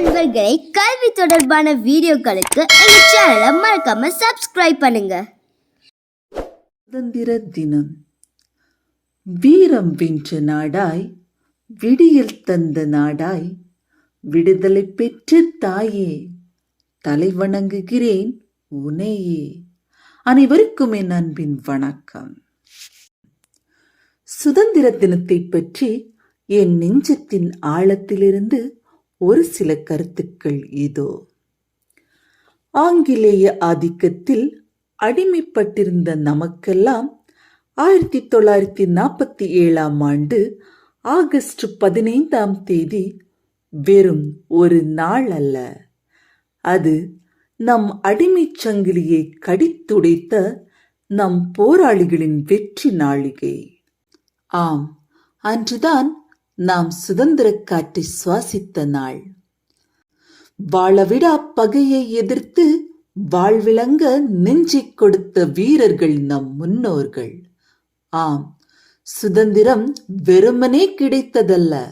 நண்பர்களை கல்வி தொடர்பான வீடியோக்களுக்கு எங்க சேனலை மறக்காம சப்ஸ்கிரைப் பண்ணுங்க. சுதந்திர தினம். வீரம் வென்ற நாடாய் விடியல் தந்த நாடாய் விடுதலை பெற்ற தாயே தலை வணங்குகிறேன் உனையே. அனைவருக்கும் என் அன்பின் வணக்கம். சுதந்திர தினத்தை பற்றி என் நெஞ்சத்தின் ஆழத்திலிருந்து ஒரு சில கருத்துக்கள் இதோ. ஆங்கிலேய ஆதிக்கத்தில் அடிமைப்பட்டிருந்த நமக்கெல்லாம் ஆயிரத்தி தொள்ளாயிரத்தி நாற்பத்தி ஏழாம் ஆண்டு ஆகஸ்ட் பதினைந்தாம் தேதி வெறும் ஒரு நாள் அல்ல. அது நம் அடிமைச் சங்கிலியை கடித்துடைத்த நம் போராளிகளின் வெற்றி நாளிகை. ஆம் அன்றுதான் நாம் சுதந்திரக் காற்றை சுவாசித்த நாள். வாழவிடா பகையை எதிர்த்து வாழ்விளங்க நெஞ்சிக் கொடுத்த வீரர்கள் நம் முன்னோர்கள். ஆம் சுதந்திரம் வெறுமனே கிடைத்ததல்ல.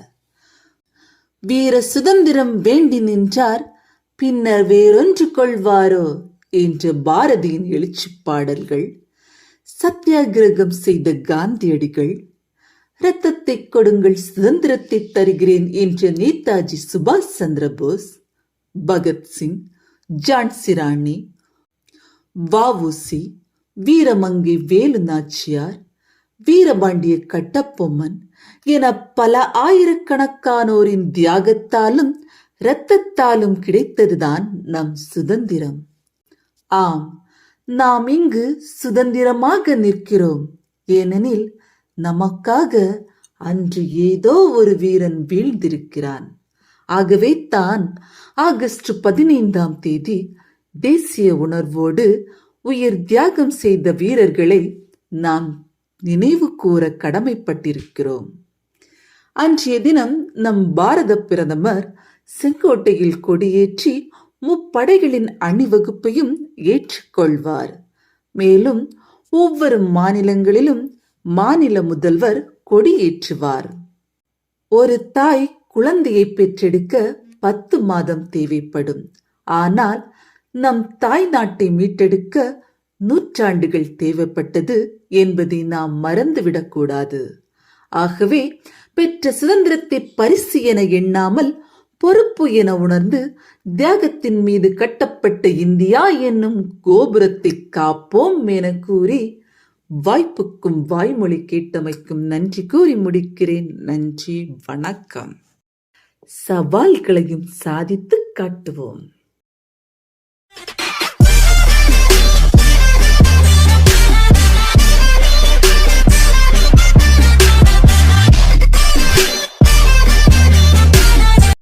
வீர சுதந்திரம் வேண்டி நின்றார் பின்னர் வேறொன்று கொள்வாரோ என்ற பாரதியின் எழுச்சிப் பாடல்கள் சத்தியாகிரகம் செய்த காந்தியடிகள் ரத்தத்தை கொடுங்கள் சுதந்திரத்தை தருகிறேன் என்ற நேதாஜி சுபாஷ் சந்திர போஸ் பகத்சிங் ஜான்சி ராணி வஉசி வீரமங்கை வேலு நாச்சியார் வீரபாண்டிய கட்டப்பொம்மன் என பல ஆயிரக்கணக்கானோரின் தியாகத்தாலும் இரத்தத்தாலும் கிடைத்ததுதான் நம் சுதந்திரம். ஆம் நாம் இங்கு சுதந்திரமாக நிற்கிறோம். ஏனெனில் நமக்காக அன்று ஏதோ ஒரு வீரன் வீழ்ந்திருக்கிறான். ஆகவே தான் ஆகஸ்ட் பதினைந்தாம் தேதி தேசிய உணர்வோடு உயிர் தியாகம் செய்த வீரர்களை நாம் நினைவு கூற கடமைப்பட்டிருக்கிறோம். அன்றைய தினம் நம் பாரத பிரதமர் செங்கோட்டையில் கொடியேற்றி முப்படைகளின் அணிவகுப்பையும் ஏற்றுக்கொள்வார். மேலும் ஒவ்வொரு மாநிலங்களிலும் மாநில முதல்வர் கொடியேற்றுவார். ஒரு தாய் குழந்தையை பெற்றெடுக்க பத்து மாதம் தேவைப்படும். ஆனால் நம் தாய் நாட்டை மீட்டெடுக்க நூற்றாண்டுகள் தேவைப்பட்டது என்பதை நாம் மறந்துவிடக்கூடாது ஆகவே பெற்ற சுதந்திரத்தை பரிசு என எண்ணாமல் பொறுப்பு என உணர்ந்து தியாகத்தின் மீது கட்டப்பட்ட இந்தியா என்னும் கோபுரத்தை காப்போம் என கூறி வாய்ப்புக்கும் வாய்மொழி கேட்டமைக்கும் நன்றி கூறி முடிக்கிறேன். நன்றி வணக்கம். சவால்களையும் சாதித்து காட்டுவோம்.